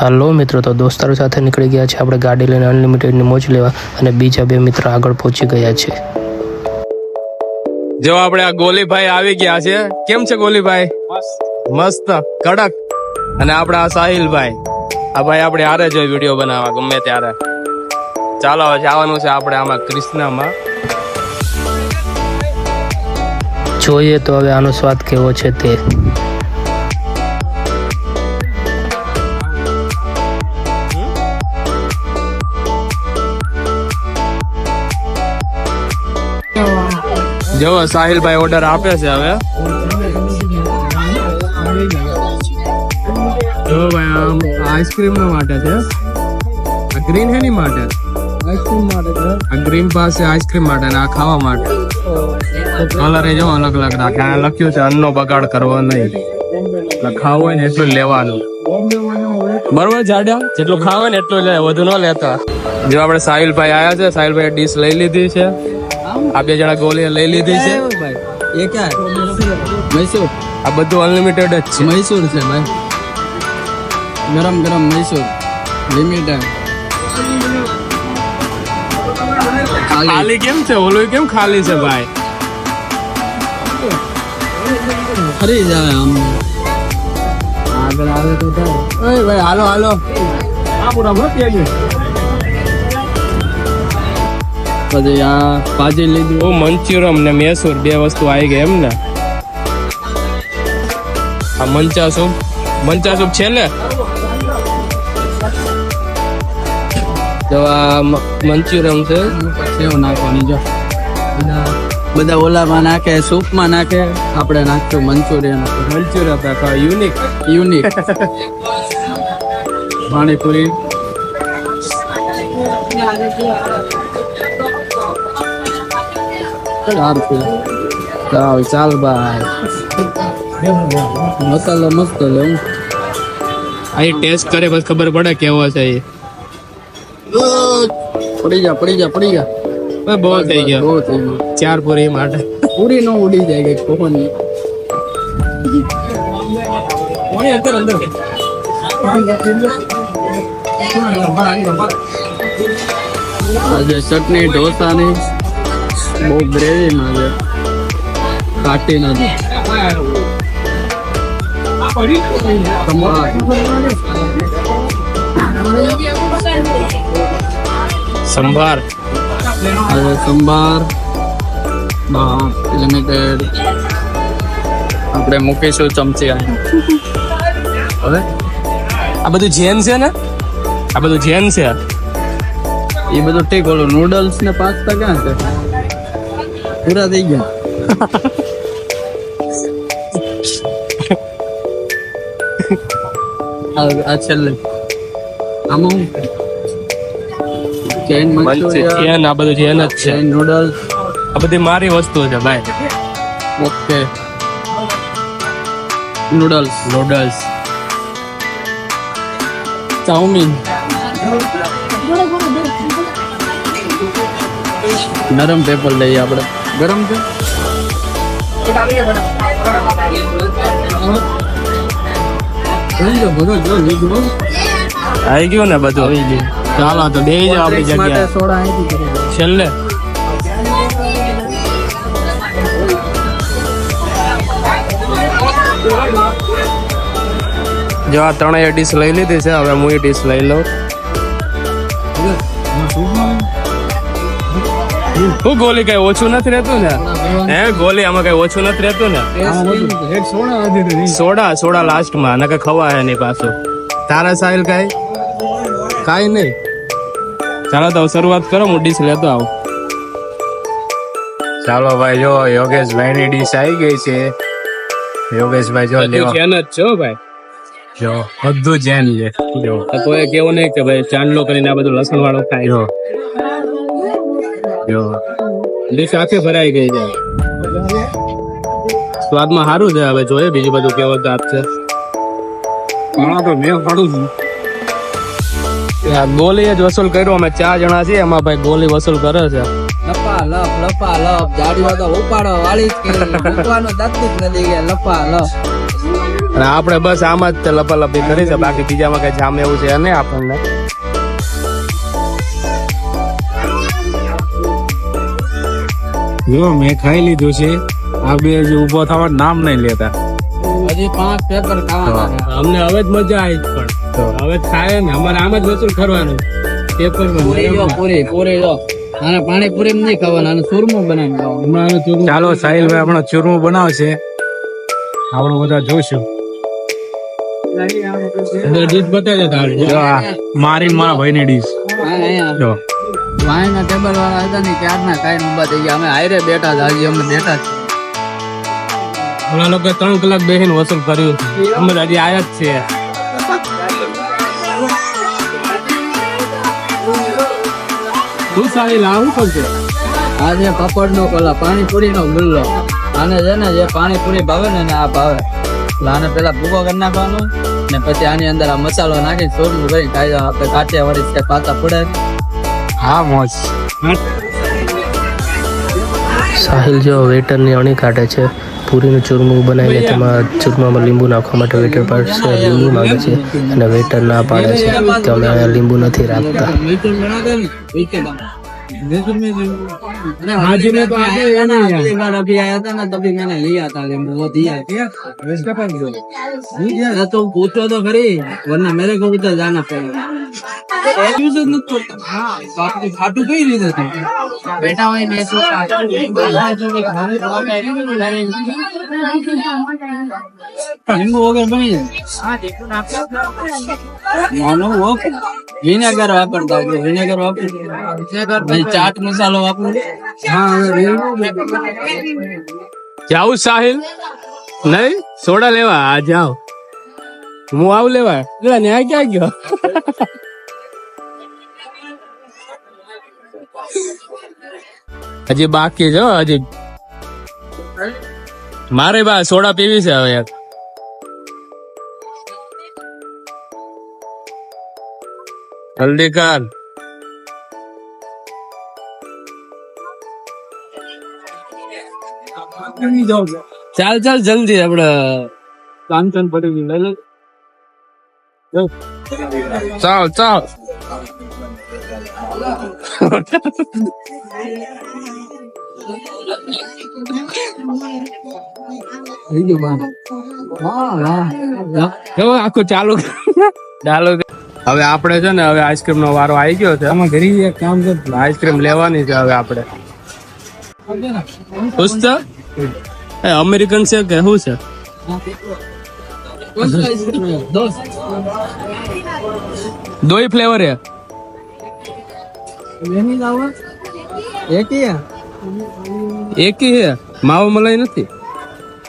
હાલો મિત્રો તો દોસ્તારો સાથે નીકળી ગયા છે આપણે ગાડી લઈને અનલિમિટેડની મોજ લેવા અને બીજા બે મિત્રો આગળ પહોંચી ગયા છે. જો આપણે આ ગોલીભાઈ આવી ગયા છે. કેમ છે ગોલીભાઈ? મસ્ત કડક. અને આપણા આ સાહિલભાઈ. આ ભાઈ આપણે હારે જ વીડિયો બનાવવા ગમે ત્યારે. ચાલો હવે જવાનું છે આપણે આમાં કૃષ્ણામાં. જોઈએ તો હવે આનો સ્વાદ કેવો છે તે. જો સાહિલભાઈ ઓર્ડર આપે છે હવે. જો ભાઈ આમ આઈસ્ક્રીમ ના માટે છે. આ ગ્રીન હેની માટે આઈસ્ક્રીમ માટે? છે આ ગ્રીન પાસે આઈસ્ક્રીમ માટે ને આ ખાવા માટે. કલર એ જો અલગ અલગ રાખે. આ લખ્યું છે અન્નનો બગાડ કરવો નહીં. ખાવું હોય ને એટલું લેવાનું. બરોબર જાડ્યા? જેટલું ખાવે ને એટલું લે વધુ ન લેતા. જો આપણે સાહિલભાઈ આયા છે સાહિલભાઈ ડીશ લઈ લીધી છે. આ બે જણા ગોળી લઈ લીધી છે ભાઈ એ ક્યાં મૈસૂર આ બધું અનલિમિટેડ જ છે મૈસૂર છે ભાઈ ગરમ ગરમ મૈસૂર લિમિટેડ ખાલી કેમ છે ઓલું કેમ ખાલી છે ભાઈ ફરી જાય આમ આગળ આવે તો થાય ઓય ભાઈ હાલો હાલો પછી આ ભાજી લીધી. ઓ મંચુરમ ને મેસૂર બે વસ્તુ આવી ગઈ એમ ને આ મંચા સૂપ મંચા સૂપ છે ને? તો આ મંચુરમ છે. સેવ નાખવાની જો. બધા ઓલામાં નાખે સૂપમાં નાખે. આપણે નાખશું manchurian. Manchurian unique. Unique. Panipuri. ચાર રૂપિયા ચાલ ચાલ ભાઈ. મસાલો મસ્ત લેવું અહીં ટેસ્ટ કરે બસ ખબર પડે કેવો છે એ. પડી જા પડી જા પડી જા બહુ થઈ ગયો. બહુ થઈ ગયું. ચાર પૂરી માટે. પૂરી નો ઉડી જાય કઈ કોહની આજે ચટણી ઢોસાની. બહુ બ્રેવી છે કાટી નથી સંભાર. સંભાર. લિમિટેડ આપણે મૂકીશું ચમચી. હવે? આ બધું જેન છે ને? આ બધું જેન છે. એ બધું ઠીક ઓલું નૂડલ્સ ને પાસ્તા ક્યાં છે? પૂરા થઈ ગયા આ છેલ્લે આમાં ચેન મંચુરિયન આ બધું ચેન જ છે નૂડલ્સ આ બધી મારી વસ્તુ છે ભાઈ ઓકે નૂડલ્સ નૂડલ્સ ચાઉમીન નરમ પેપર લઈએ આપણે ગરમ છે? આવી ગયું ને બધું? ચાલો તો બે જાવ આપણી જગ્યાએ. દો. છેલ્લે? જો આ ત્રણેય ડીશ લઈ લીધી છે હવે હું ડીશ લઈ લઉં. હું ગોલી કઈ ઓછું નથી રહેતું ને? હે ગોલી આમાં કઈ ઓછું નથી રહેતું ને? સોડા સોડા લાસ્ટમાં નકર ખવા હે નહીં પાછું. તારા સાહિલ કઈ? કાઈ નહીં. ચાલો તો શરૂઆત કરો હું ડીશ લેતો આવું. ચાલો ભાઈ જો યોગેશભાઈ ની ડીશ આવી ગઈ છે. યોગેશભાઈ જો લેવા. જેન જ છો ભાઈ? જો બધું જેન છે. જો. કોઈ કેવું નહીં કે ભાઈ ચાંદલો કરીને આ બધું લસણ વાળો ખાય. જો. ડીશ આખી ભરાઈ ગઈ છે. સ્વાદમાં સારું છે હવે જોઈએ બીજું બધું કેવો દાંત છે. આ ગોલી જ વસૂલ કર્યો અમે ચાર જણા છીએ એમાં ભાઈ ગોલી વસૂલ કરે છે. લપા લપ લપા લપ જાડીઓ તો ઉપાડો વાળી જ મૂકવાનો દાંત જ નથી ગયા લપા લપ. અને આપણે બસ આમાં જ તે લપાલપી કરી છે બાકી બીજામાં કઈ જામ એવું છે નહીં આપણને. જો મેં ખાઈ લીધું છે. આ બે જે ઊભો થવા નામ નહીં લેતા. હજી પાંચ પેપર ખાવાના અમને હવે જ મજા આવી પણ. હવે ખાય ને અમારે આમ જ વસૂલ કરવાનું પેપર પૂરી જો પૂરી પૂરી જો. આને પાણી પૂરી નહીં ખાવાનું આને સુરમું બનાવી ખાવાનું. ચાલો સાહિલભાઈ હમણાં ચૂરમું બનાવશે. આપણે બધા જોઈશું. મારી મારા ભાઈ ની ડીશ જો. વાંયના ટેબલ વાળા હતા ને ક્યારના ખાઈને ઊભા થઈ ગયા. અમે હારે બેઠા હતા હજી અમે બેઠા જ. ઓલા લોકો ત્રણ કલાક બેસીને વસૂલ કર્યું. અમે હજી આયા જ છીએ. તું સારી લાવું કરશે આજે છે? પાપડ નો કોલા પાણીપુરી નો ગુલ્લો. આને છે ને જે પાણીપુરી ભાવે ને આ ભાવે. આને પેલા ભૂકો કરી નાખવાનો ને પછી આની અંદર આ મસાલો નાખી ચોરનું કરી ખાઈ આપણે કાઠિયાવાડી પાતા પડે. હા મોજ. સાહિલ જો વેટરની અણી કાઢે છે. પૂરીનું ચૂરમું બનાવીને તેમાં ચૂરમામાં લીંબુ નાખવા માટે વેટર પાસે લીંબુ માંગે છે અને વેટર ના પાડે છે. કે અમે લીંબુ નથી રાખતા. मीटर बना दे मीटर बना हाजी ने तो आगे ये नहीं है। अगली बार अभी आया था ना तभी मैंने लिया था लेकिन वो दिया ये तो पूछो तो खरी वरना मेरे को उधर जाना पड़ेगा यूज मत करता हाँ बाकी खाटू कहीं नहीं देते बेटा वही मैं सो લીંબુ વગર બની જાય નાનો वो વિનેગર વાપરતા હોય વિનેગર વાપર પછી ચાટ મસાલો વાપરું જાઉં સાહિલ? નહીં? સોડા લેવા? આ જાઓ હું આવું લેવા? એટલે ન્યાય ક્યાં ગયો? હજી બાકી છે હજી. મારે બા સોડા પીવી છે હવે યાર જલ્દી કર. ચાલ ચાલ જલ્દી આપડે કાંચન પડી લઈ લે. ચાલ ચાલ. આખો ચાલુ ચાલુ હવે આપણે છે ને હવે આઈસ્ક્રીમ નો વારો આવી ગયો છે. આમાં ઘરે કામ છે આઈસ્ક્રીમ લેવાની છે હવે આપણે ખુશ છે એ અમેરિકન છે કે શું છે? દોઈ ફ્લેવર હે એક હે? એક હે માવો મલાઈ નથી?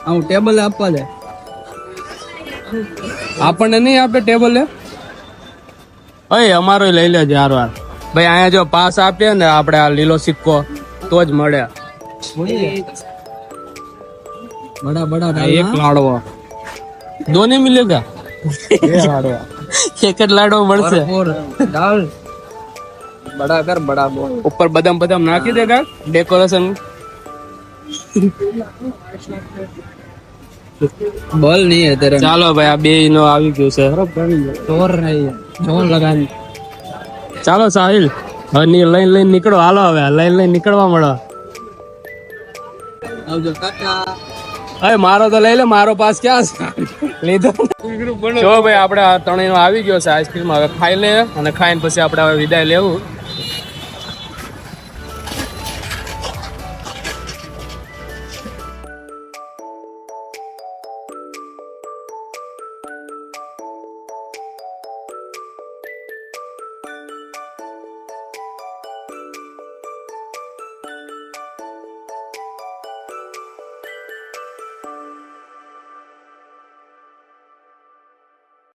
હું ટેબલ આપવા દે. આપણને નહીં આપે ટેબલ અય અમારો લઈ લેજે હાર વાર ભાઈ અહીંયા જો પાસ આપીએ ને આપણે આ લીલો સિક્કો તો જ મળે. બડા બડા આ એક લાડવો દોને મિલેગા એક જ લાડવો મળશે और दाल बड़ा कर बड़ा बोल ઉપર બદામ બદામ નાખી દેગા ડેકોરેશન बोल नहीं है तेरे में ચાલો ભાઈ આ બે નો આવી ગયું છે जोर नहीं है जोर लगानी ચાલો સાહિલ હવે ની લઈને લઈને નીકળો હાલો હવે લઈને લઈને નીકળવા મળો अब जो काका અરે, મારો તો લઈ લે, મારો પાસ ક્યાં લીધો જો ભાઈ, આપણે આ ત્રણેય નો આવી ગયો છે આઈસ્ક્રીમ હવે ખાઈ લે અને ખાઈને પછી આપણે હવે વિદાય લેવું.